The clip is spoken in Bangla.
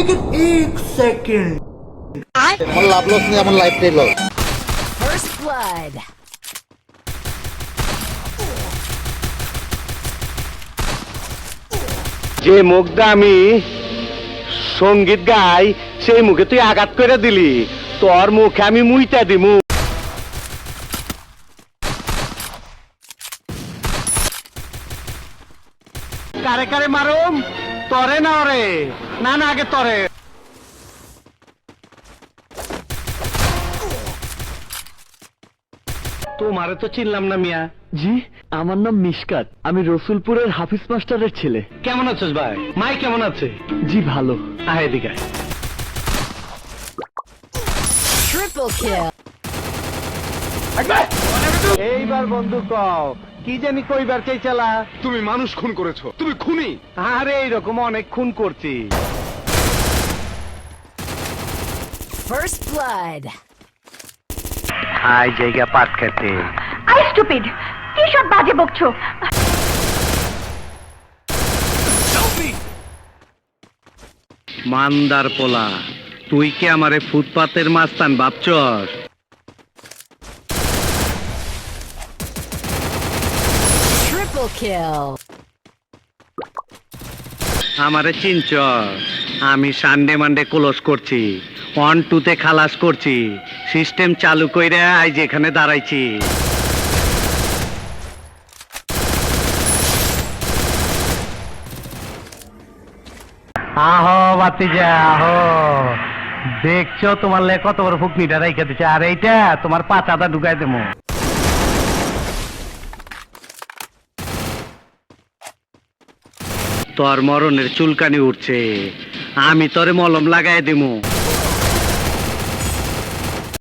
लेकिन एक सेकंड আমার লাভ লস নেই আমার লাইফটাই লস First blood. যে মুখটা আমি সঙ্গীত গাই সেই মুখে তুই আঘাত করে দিলি তোর মুখে আমি মুইটা দিমু কারে কারে মারুম তরে না ওরে। না না আগে তরে। তোমারে তো চিনলাম না মিয়া। জি আমার নাম মিশকাত। আমি রসুলপুরের হাফিজ মাস্টারের ছেলে। কেমন আছিস ভাই? মাই কেমন আছে? জি ভালো। আয় এদিকে. এইবার বন্ধু কও কি জানি কইবার চাইছালা তুমি মানুষ খুন করেছ। তুমি খুনি। আরে এইরকম অনেক খুন করছি। First blood. আই জায়গা পাট খেতে। আই স্টুপিড কি সব বাজে বকছো? মান্দার পোলা তুই কি আমারে ফুটপাতের মাস্তান ভাবছস? Triple kill. আমারে চিনচ আমি সানডে মানডে ক্লোজ করছি। ওয়ান টুতে খালাস করছি। সিস্টেম চালু কইরা আই যেখানে দাঁড়াইছি। আহো বাতিজা আহো। দেখছ তোমার লে কত বড় ফুকনিটা রাইখা দিছে। আর এইটা তোমার পাতাটা ঢুকাই দেবো। তোর মরণের চুলকানি উঠছে। আমি তোরে মলম লাগাই দিমু।